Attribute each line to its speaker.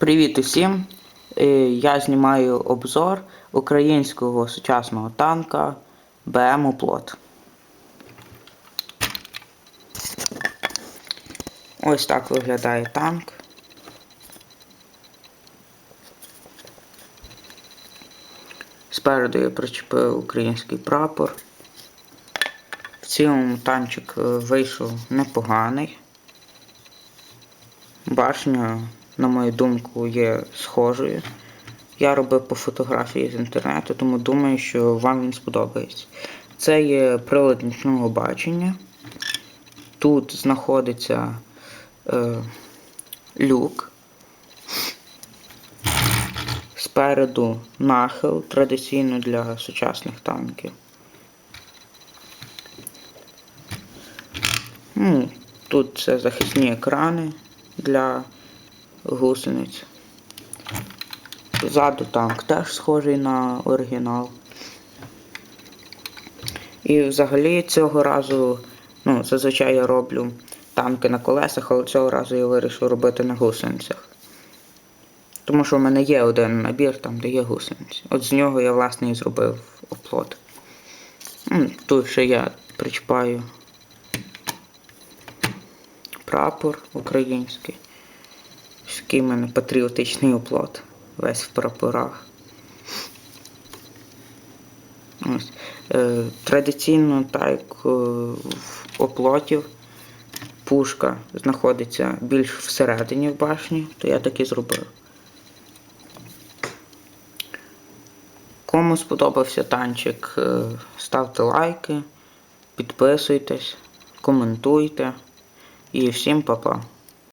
Speaker 1: Привіт усім! Е, Я знімаю обзор українського сучасного танка БМ Оплот. Ось так виглядає танк. Спереду я причепив український прапор. В цілому танчик е, вийшов непоганий. Башня, на мою думку, є схожою. Я робив по фотографії з інтернету, тому думаю, що вам він сподобається. Це є прилад нічного бачення. Тут знаходиться е, люк. Спереду нахил, традиційно для сучасних танків. Ну, тут це захисні екрани для гусениць. Ззаду танк теж схожий на оригінал. І взагалі цього разу, ну, зазвичай я роблю танки на колесах, але цього разу я вирішив робити на гусеницях. Тому що в мене є один набір там, де є гусениці. От з нього я, власне, і зробив оплот. Тут ще я причіпаю прапор український. Такий в мене патріотичний оплот. Весь в прапорах. Ось. Е, традиційно так е, в оплотів пушка знаходиться більш всередині в башні, то я так і зробив. Кому сподобався танчик, е, ставте лайки, підписуйтесь, коментуйте і всім па-па.